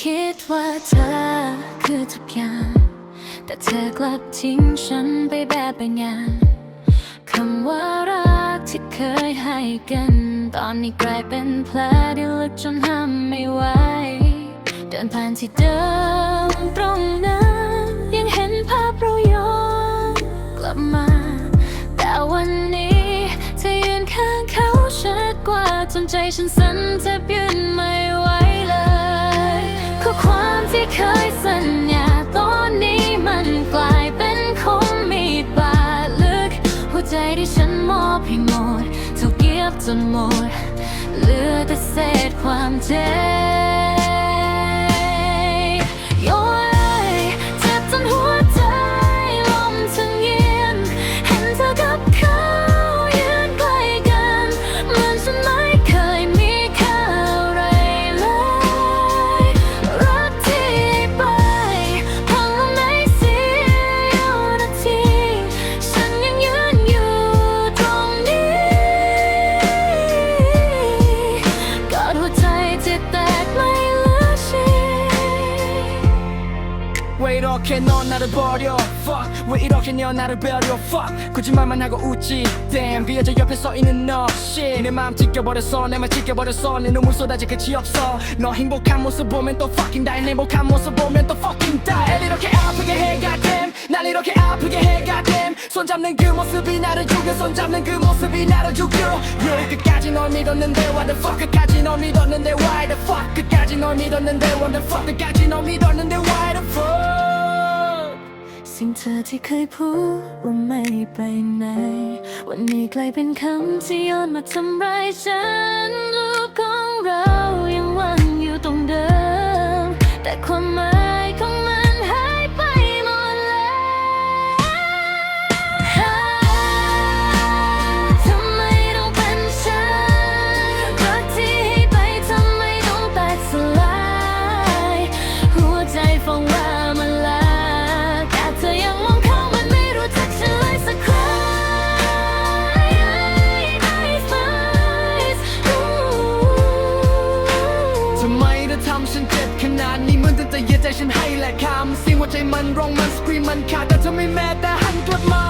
คิดว่าเธอคือทุกอย่าง แต่เธอกลับทิ้งฉันไปแบบเป็นงานคำว่ารักที่เคยให้กัน ตอนนี้กลายเป็นแผลที่ลึกจนห้ามไม่ไหว เดินผ่านที่เดิมตรงนั้น ยังเห็นภาพเราย้อนกลับมา แต่วันนี้เธอยืนข้างเขาชัดกว่าจนใจฉันสั่นแทบยืนไม่ไหว เคยสัญญาตอนนี้มันกลายเป็นคมมีดบาดลึก หัวใจที่ฉันมอบให้หมดถูกเก็บจนหมด เหลือแต่เศษความเจ็บ 왜 이렇게 넌 나를 버려? Fuck. 거짓말만 하고 웃지. Damn. 그 여자 옆에 서 있는 너. Shit. 내 마음 찢겨버렸어. 내말 찢겨버렸어. 내 눈물 쏟아질 끝이 없어. 너 행복한 모습 보면 또 fucking die. 내 행복한 모습 보면 또 fucking die. 날 이렇게 아프게 손 잡는 그 모습이 나를 죽여 손 잡는 그 모습이 나를 죽여 yeah, 끝까지 널 믿었는데 What the fuck 끝까지 널 믿었는데 Why the fuck 끝까지 널 믿었는데 What the fuck 끝까지 널 믿었는데 Why the fuck สิ่งเธอที่เคยพูดว่าไม่ไปไหน วันนี้กลายเป็นคำที่ย้อนมาทำร้ายฉันรูปของเรายังวางอยู่ตรงเดิม แต่ความหมาย ฉันให้แหละคำสิ่งหัวใจมันร้องมันสครีมมันขาดแต่เธอไม่แม้แต่หันกลับมา